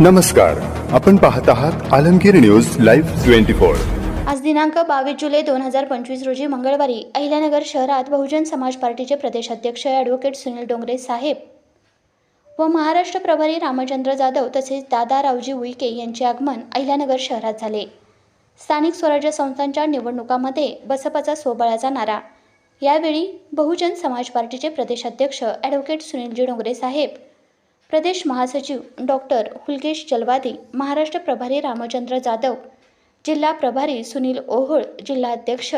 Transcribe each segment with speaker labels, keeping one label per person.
Speaker 1: नमस्कार आपण पाहत आहात Alamgir news live twenty four.
Speaker 2: आज दिनांक बावीस जुलै दोन हजार पंचवीस रोजी मंगळवारी अहिल्यानगर शहरात बहुजन समाज पार्टीचे प्रदेशाध्यक्ष ॲडव्होकेट सुनील डोंगरे साहेब व महाराष्ट्र प्रभारी रामचंद्र जाधव तसेच दादा रावजी उईके यांचे आगमन अहिल्यानगर शहरात झाले. स्थानिक स्वराज्य संस्थांच्या निवडणुकामध्ये बसपाचा सोबळा नारा यावेळी बहुजन समाज पार्टीचे प्रदेशाध्यक्ष ॲडव्होकेट सुनीलजी डोंगरे साहेब प्रदेश महासचिव डॉक्टर हुलकेश जलवादी महाराष्ट्र प्रभारी रामचंद्र जाधव जिल्हा प्रभारी सुनील ओहोळ जिल्हाध्यक्ष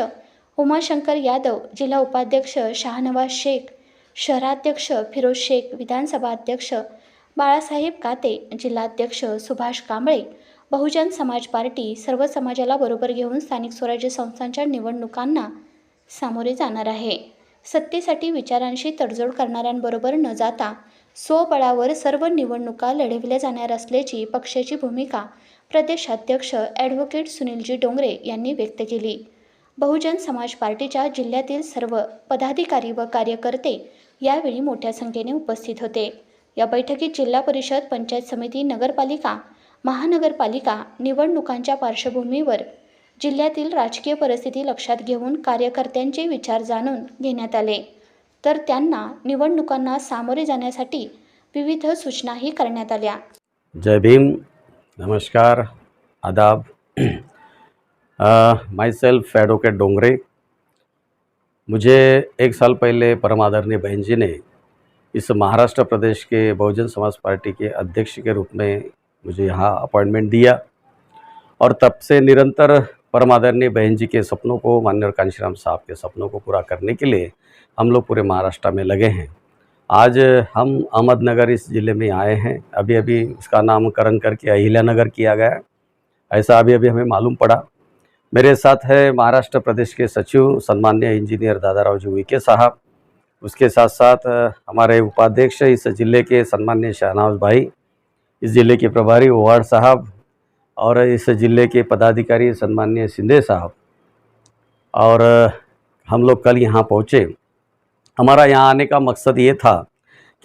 Speaker 2: उमाशंकर यादव जिल्हा उपाध्यक्ष शहानवाज शेख शहराध्यक्ष फिरोज शेख विधानसभा अध्यक्ष बाळासाहेब काते जिल्हाध्यक्ष सुभाष कांबळे बहुजन समाज पार्टी सर्व समाजाला बरोबर घेऊन स्थानिक स्वराज्य संस्थांच्या निवडणुकांना सामोरे जाणार आहे. सत्तेसाठी विचारांशी तडजोड करणाऱ्यांबरोबर न जाता स्वबळावर सर्व निवडणुका लढविल्या जाणार असल्याची पक्षाची भूमिका प्रदेशाध्यक्ष ॲडव्होकेट सुनीलजी डोंगरे यांनी व्यक्त केली. बहुजन समाज पार्टीच्या जिल्ह्यातील सर्व पदाधिकारी व कार्यकर्ते यावेळी मोठ्या संख्येने उपस्थित होते. या बैठकीत जिल्हा परिषद पंचायत समिती नगरपालिका महानगरपालिका निवडणुकांच्या पार्श्वभूमीवर जिल्ह्यातील राजकीय परिस्थिती लक्षात घेऊन कार्यकर्त्यांचे विचार जाणून घेण्यात आले. तर त्यांना निवडणुकांना सामोरे जाण्यासाठी विविध सूचनाही करण्यात आल्या.
Speaker 3: जय भीम. नमस्कार. आदाब. My self advocate Dongre. मुझे एक साल पहले परम आदरणीय बहन जी ने इस महाराष्ट्र प्रदेश के बहुजन समाज पार्टी के अध्यक्ष के रूप में मुझे यहाँ अपॉइंटमेंट दिया और तब से निरंतर परम आदरणीय बहन जी के सपनों को मान्य कांशीराम साहब के सपनों को पूरा करने के लिए हम लोग पूरे महाराष्ट्र में लगे हैं। आज हम अहमदनगर इस ज़िले में आए हैं। अभी अभी इसका नामकरण करके अहिल्या नगर किया गया। ऐसा अभी अभी हमें मालूम पड़ा। मेरे साथ है महाराष्ट्र प्रदेश के सचिव, सन्मान्य इंजीनियर दादाराव जी उइके साहब। उसके साथ साथ हमारे उपाध्यक्ष इस ज़िले के सन्मान्य शहनाज भाई, इस ज़िले के प्रभारी ओवाड़ साहब और इस ज़िले के पदाधिकारी सन्मान्य सिंधे साहब और हम लोग कल यहाँ पहुँचे। हमारा यहाँ आने का मकसद ये था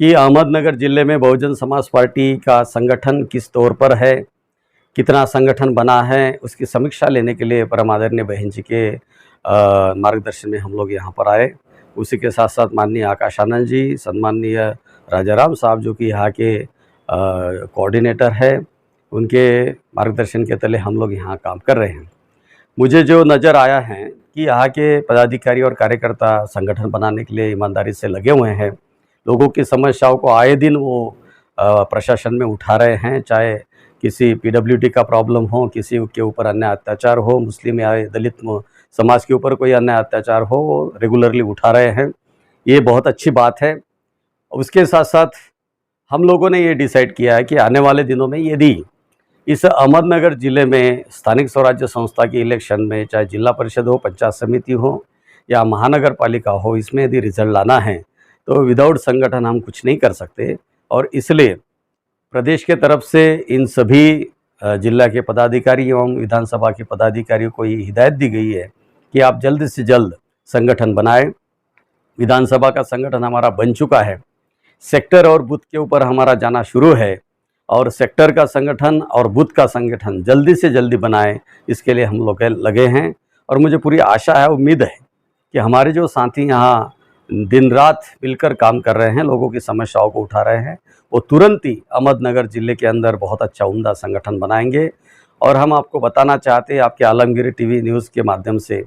Speaker 3: कि अहमदनगर ज़िले में बहुजन समाज पार्टी का संगठन किस तौर पर है, कितना संगठन बना है, उसकी समीक्षा लेने के लिए परम आदरणीय बहन जी के मार्गदर्शन में हम लोग यहाँ पर आए। उसी के साथ साथ माननीय आकाश आनंद जी सम्माननीय राजाराम साहब जो कि यहाँ के कोऑर्डिनेटर है उनके मार्गदर्शन के तले हम लोग यहाँ काम कर रहे हैं। मुझे जो नज़र आया है कि यहाँ के पदाधिकारी और कार्यकर्ता संगठन बनाने के लिए ईमानदारी से लगे हुए हैं, लोगों की समस्याओं को आए दिन वो प्रशासन में उठा रहे हैं, चाहे किसी पीडब्ल्यूडी का प्रॉब्लम हो, किसी के ऊपर अन्य अत्याचार हो, मुस्लिम या दलित समाज के ऊपर कोई अन्य अत्याचार हो, वो रेगुलरली उठा रहे हैं। ये बहुत अच्छी बात है। उसके साथ साथ हम लोगों ने ये डिसाइड किया है कि आने वाले दिनों में यदि इस अहमदनगर ज़िले में स्थानिक स्वराज्य संस्था के इलेक्शन में चाहे जिला परिषद हो, पंचायत समिति हो या महानगर पालिका हो, इसमें यदि रिज़ल्ट लाना है तो विदाउट संगठन हम कुछ नहीं कर सकते। और इसलिए प्रदेश के तरफ़ से इन सभी जिला के पदाधिकारी एवं विधानसभा के पदाधिकारियों को ये हिदायत दी गई है कि आप जल्द से जल्द संगठन बनाएँ। विधानसभा का संगठन हमारा बन चुका है। सेक्टर और बूथ के ऊपर हमारा जाना शुरू है। और सेक्टर का संगठन और बूथ का संगठन जल्दी से जल्दी बनाए इसके लिए हम लोग लगे हैं। और मुझे पूरी आशा है उम्मीद है कि हमारे जो साथी यहाँ दिन रात मिलकर काम कर रहे हैं लोगों की समस्याओं को उठा रहे हैं वो तुरंत ही अहमदनगर ज़िले के अंदर बहुत अच्छा उमदा संगठन बनाएँगे। और हम आपको बताना चाहते हैं आपके आलमगीर टीवी न्यूज़ के माध्यम से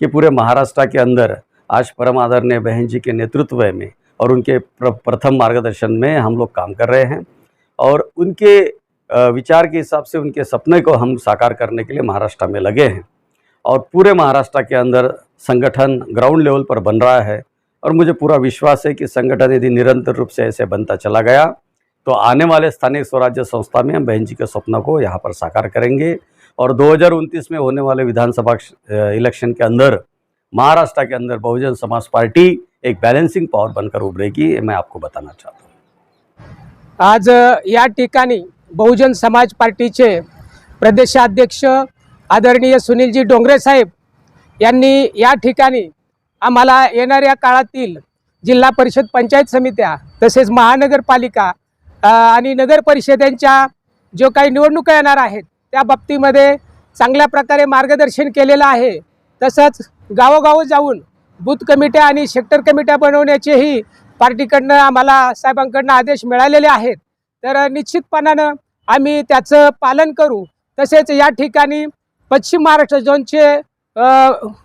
Speaker 3: कि पूरे महाराष्ट्र के अंदर आज परम आदरणीय बहन जी के नेतृत्व में और उनके प्र, प्रथम मार्गदर्शन में हम लोग काम कर रहे हैं। और उनके विचार के हिसाब से उनके सपने को हम साकार करने के लिए महाराष्ट्र में लगे हैं। और पूरे महाराष्ट्र के अंदर संगठन ग्राउंड लेवल पर बन रहा है और मुझे पूरा विश्वास है कि संगठन यदि निरंतर रूप से ऐसे बनता चला गया तो आने वाले स्थानीय स्वराज्य संस्था में हम बहन जी के सपनों को यहाँ पर साकार करेंगे। और 2029 में होने वाले विधानसभा इलेक्शन के अंदर महाराष्ट्र के अंदर बहुजन समाज पार्टी एक बैलेंसिंग पावर बनकर उभरेगी मैं आपको बताना चाहता हूँ।
Speaker 4: आज या ठिकाणी बहुजन समाज पार्टीचे प्रदेशाध्यक्ष आदरणीय सुनीलजी डोंगरे साहेब यांनी या ठिकाणी आम्हाला येणाऱ्या काळातील जिल्हा परिषद पंचायत समित्या तसेच महानगरपालिका आणि नगरपरिषदेंच्या जो काही निवडणुका येणार आहेत त्या बाबतीमध्ये चांगल्या प्रकारे मार्गदर्शन केलेलं आहे. तसंच गावोगाव जाऊन बूथ कमिट्या आणि सेक्टर कमिट्या बनवण्याचेही पार्टीकडनं आम्हाला साहेबांकडनं आदेश मिळालेले आहेत. तर निश्चितपणानं आम्ही त्याचं पालन करू. तसेच या ठिकाणी पश्चिम महाराष्ट्र झोनचे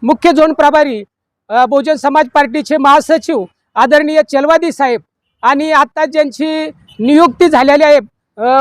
Speaker 4: मुख्य झोन प्रभारी बहुजन समाज पार्टीचे महासचिव आदरणीय चलवादी साहेब आणि आत्ता ज्यांची नियुक्ती झालेली आहे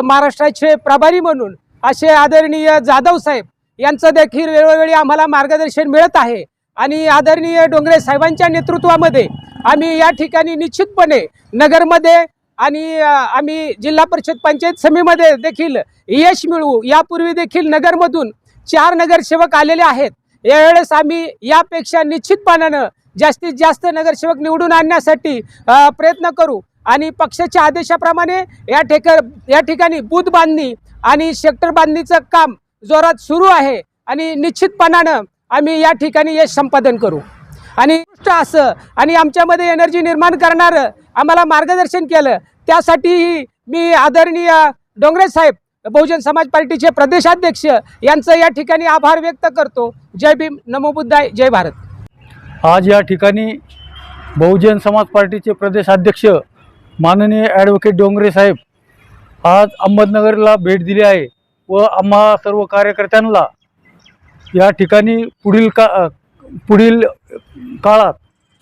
Speaker 4: महाराष्ट्राचे प्रभारी म्हणून असे आदरणीय जाधव साहेब यांचं देखील वेळोवेळी आम्हाला मार्गदर्शन मिळत आहे. आणि आदरणीय डोंगरे साहेबांच्या नेतृत्वामध्ये आम्ही या ठिकाणी निश्चितपणे नगरमध्ये आणि आम्ही जिल्हा परिषद पंचायत समितीमध्ये देखील यश मिळवू. यापूर्वी देखील नगरमधून चार नगरसेवक आलेले आहेत. यावेळेस आम्ही यापेक्षा निश्चितपणानं जास्तीत जास्त नगरसेवक निवडून आणण्यासाठी प्रयत्न करू. आणि पक्षाच्या आदेशाप्रमाणे या ठिका या ठिकाणी बूथ बांधणी आणि सेक्टर बांधणीचं काम जोरात सुरू आहे. आणि निश्चितपणानं आम्ही या ठिकाणी यश संपादन करू. आणि गोष्ट असं आणि आमच्यामध्ये एनर्जी निर्माण करणारं आम्हाला मार्गदर्शन केलं त्यासाठीही मी आदरणीय डोंगरे साहेब बहुजन समाज पार्टीचे प्रदेशाध्यक्ष यांचं या ठिकाणी आभार व्यक्त करतो. जय भीम नमो बुद्धाय जय भारत.
Speaker 5: आज या ठिकाणी बहुजन समाज पार्टीचे प्रदेशाध्यक्ष माननीय ॲडव्होकेट डोंगरे साहेब आज अहमदनगरला भेट दिली आहे व आम्हा सर्व कार्यकर्त्यांना या ठिकाणी पुढील का पुढील काळात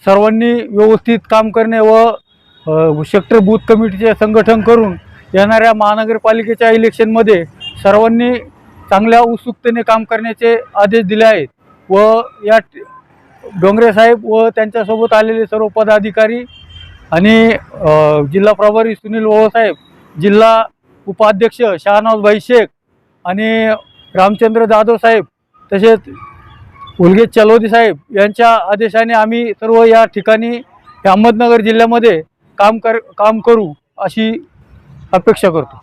Speaker 5: सर्वांनी व्यवस्थित काम करणे व सेक्टर बूथ कमिटीचे संघटन करून येणाऱ्या महानगरपालिकेच्या इलेक्शनमध्ये सर्वांनी चांगल्या उत्सुकतेने काम करण्याचे आदेश दिले आहेत व या डोंगरे साहेब व त्यांच्यासोबत आलेले सर्व पदाधिकारी आणि जिल्हा प्रभारी सुनील ओळसाहेब जिल्हा उपाध्यक्ष शहानवाजभाई शेख आणि रामचंद्र जाधव साहेब तसेच उलगे चलोदी साहेब यांच्या आदेशाने आम्ही सर्व या ठिकाणी अहमदनगर जिल्ह्यामध्ये काम कर काम करू अशी अपेक्षा करतो.